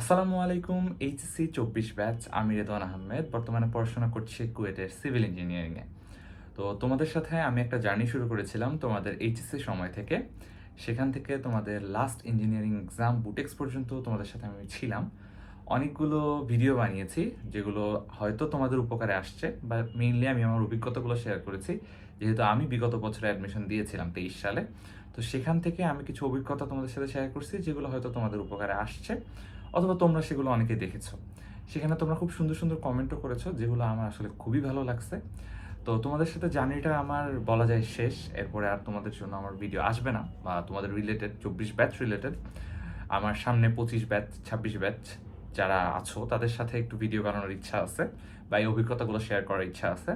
আসসালামু আলাইকুম, এইচএসসি চব্বিশ ব্যাচ, আমি রেদওয়ান আহমেদ। বর্তমানে পড়াশোনা করছি কুয়েটের সিভিল ইঞ্জিনিয়ারিংয়ে তো তোমাদের সাথে আমি একটা জার্নি শুরু করেছিলাম তোমাদের এইচএসসি সময় থেকে। সেখান থেকে তোমাদের লাস্ট ইঞ্জিনিয়ারিং এক্সাম বুটেক্স পর্যন্ত তোমাদের সাথে আমি ছিলাম। অনেকগুলো ভিডিও বানিয়েছি, যেগুলো হয়তো তোমাদের উপকারে আসছে, বা মেইনলি আমি আমার অভিজ্ঞতাগুলো শেয়ার করেছি। যেহেতু আমি বিগত বছরে অ্যাডমিশন দিয়েছিলাম তেইশ সালে। তো সেখান থেকে আমি কিছু অভিজ্ঞতা তোমাদের সাথে শেয়ার করছি, যেগুলো হয়তো তোমাদের উপকারে আসছে। অথবা তোমরা সেগুলো অনেকে দেখেছ। সেখানে তোমরা খুব সুন্দর সুন্দর কমেন্টও করেছ, যেগুলো আমার আসলে খুবই ভালো লাগছে। তো তোমাদের সাথে জার্নিটা আমার বলা যায় শেষ, এরপরে আর তোমাদের জন্য আমার ভিডিও আসবে না, বা তোমাদের রিলেটেড চব্বিশ ব্যাচ রিলেটেড আমার সামনে পঁচিশ ব্যাচ ছাব্বিশ ব্যাচ যারা আছো, তাদের সাথে একটু ভিডিও বানানোর ইচ্ছা আছে, বা এই অভিজ্ঞতাগুলো শেয়ার করার ইচ্ছা আছে।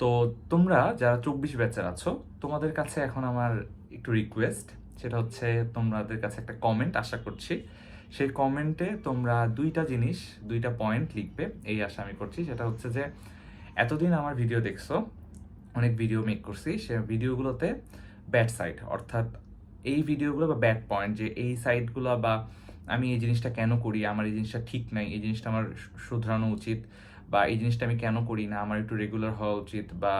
তো তোমরা যারা চব্বিশ ব্যাচের আছো, তোমাদের কাছে এখন আমার একটু রিকোয়েস্ট সেটা হচ্ছে তোমাদের কাছে একটা কমেন্ট আশা করছি। সেই কমেন্টে তোমরা দুইটা জিনিস, দুইটা পয়েন্ট লিখবে। এই আশা আমি করছি। সেটা হচ্ছে যে, এতদিন আমার ভিডিও দেখছ, অনেক ভিডিও মেক করছি, সে ভিডিওগুলোতে ব্যাড সাইড অর্থাৎ এই ভিডিওগুলো বা ব্যাড পয়েন্ট যে এই সাইডগুলো বা আমি এই জিনিসটা কেন করি, আমার এই জিনিসটা ঠিক নাই, এই জিনিসটা আমার শুধরানো উচিত, বা এই জিনিসটা আমি কেন করি না, আমার একটু রেগুলার হওয়া উচিত, বা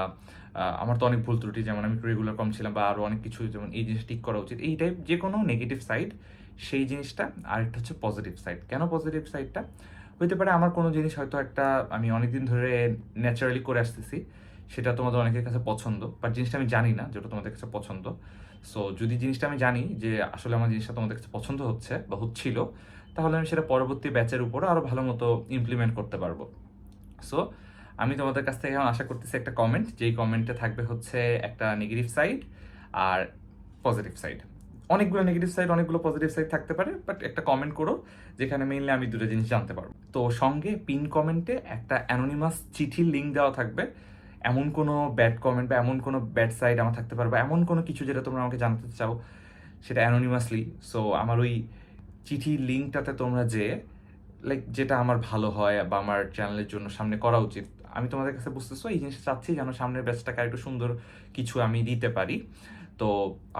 আমার তো অনেক ভুল ত্রুটি, যেমন আমি একটু রেগুলার কম ছিলাম, বা আরও অনেক কিছু, যেমন এই জিনিস ঠিক করা উচিত, এই টাইপ যে কোনো নেগেটিভ সাইড সেই জিনিসটা, আরেকটা হচ্ছে পজিটিভ সাইড কেন পজিটিভ সাইডটা হইতে পারে আমার কোনো জিনিস হয়তো একটা, আমি অনেকদিন ধরে ন্যাচারালি করে আসতেছি, সেটা তোমাদের অনেকের কাছে পছন্দ বাট জিনিসটা আমি জানি না যেটা তোমাদের কাছে পছন্দ। সো যদি জিনিসটা আমি জানি যে আসলে আমার জিনিসটা তোমাদের কাছে পছন্দ হচ্ছে বা হচ্ছিল, তাহলে আমি সেটা পরবর্তী ব্যাচের উপরও আরও ভালো মতো ইমপ্লিমেন্ট করতে পারব। সো আমি তোমাদের কাছ থেকে এখন আশা করতেছি একটা কমেন্ট যেই কমেন্টে থাকবে হচ্ছে একটা নেগেটিভ সাইড আর পজিটিভ সাইড অনেকগুলো নেগেটিভ সাইড অনেকগুলো পজিটিভ সাইড থাকতে পারে বাট একটা কমেন্ট করো, যেখানে মেইনলি আমি দুটো জিনিস জানতে পারব। তো সঙ্গে পিন কমেন্টে একটা অ্যানোনিমাস চিঠির লিঙ্ক দেওয়া থাকবে। এমন কোনো ব্যাড কমেন্ট বা এমন কোনো ব্যাড সাইড আমার থাকতে পারে বা এমন কোনো কিছু যেটা তোমরা আমাকে জানতে চাও, সেটা অ্যানোনিমাসলি সো আমার ওই চিঠির লিঙ্কটাতে তোমরা যে লাইক যেটা আমার ভালো হয় বা আমার চ্যানেলের জন্য সামনে করা উচিত, আমি তোমাদের কাছে বুঝতেছো, এই জিনিসটা চাচ্ছি যেন সামনের ব্যাচটাকে আরেকটু সুন্দর কিছু আমি দিতে পারি। তো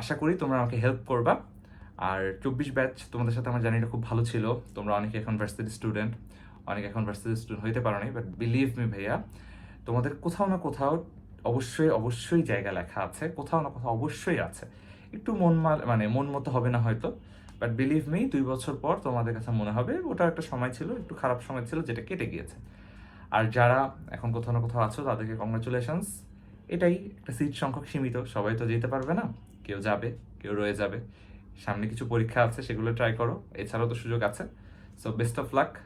আশা করি তোমরা আমাকে হেল্প করবা। আর চব্বিশ ব্যাচ তোমাদের সাথে আমার জার্নিটা খুব ভালো ছিল। তোমরা অনেকে এখন ভার্সিটি স্টুডেন্ট অনেকে এখন ভার্সিটি স্টুডেন্ট হইতে পারো নি বাট বিলিভ মি ভাইয়া, তোমাদের কোথাও না কোথাও অবশ্যই অবশ্যই জায়গা লেখা আছে, কোথাও না কোথাও অবশ্যই আছে। একটু মন মানে মন মতো হবে না হয়তো বাট বিলিভ মি দুই বছর পর তোমাদের কাছে মনে হবে ওটা একটা সময় ছিল, একটু খারাপ সময় ছিল, যেটা কেটে গিয়েছে। আর যারা এখন কোথাও না কোথাও আছো, তাদেরকে কংগ্রাচুলেশনস এটাই একটা সিট সংখ্যক সীমিত। সবাই তো যেতে পারবে না। কেউ যাবে, কেউ রয়ে যাবে। সামনে কিছু পরীক্ষা আছে, সেগুলো ট্রাই করো। এছাড়াও তো সুযোগ আছে। সো বেস্ট অফ লাক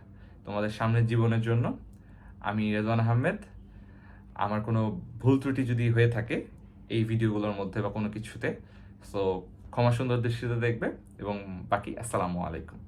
তোমাদের সামনের জীবনের জন্য। আমি রেজওয়ান আহমেদ। আমার কোনো ভুল ত্রুটি যদি হয়ে থাকে এই ভিডিওগুলোর মধ্যে বা কোনো কিছুতে সো ক্ষমা সুন্দর দৃষ্টিতে দেখবে। এবং বাকি, আসসালামু আলাইকুম।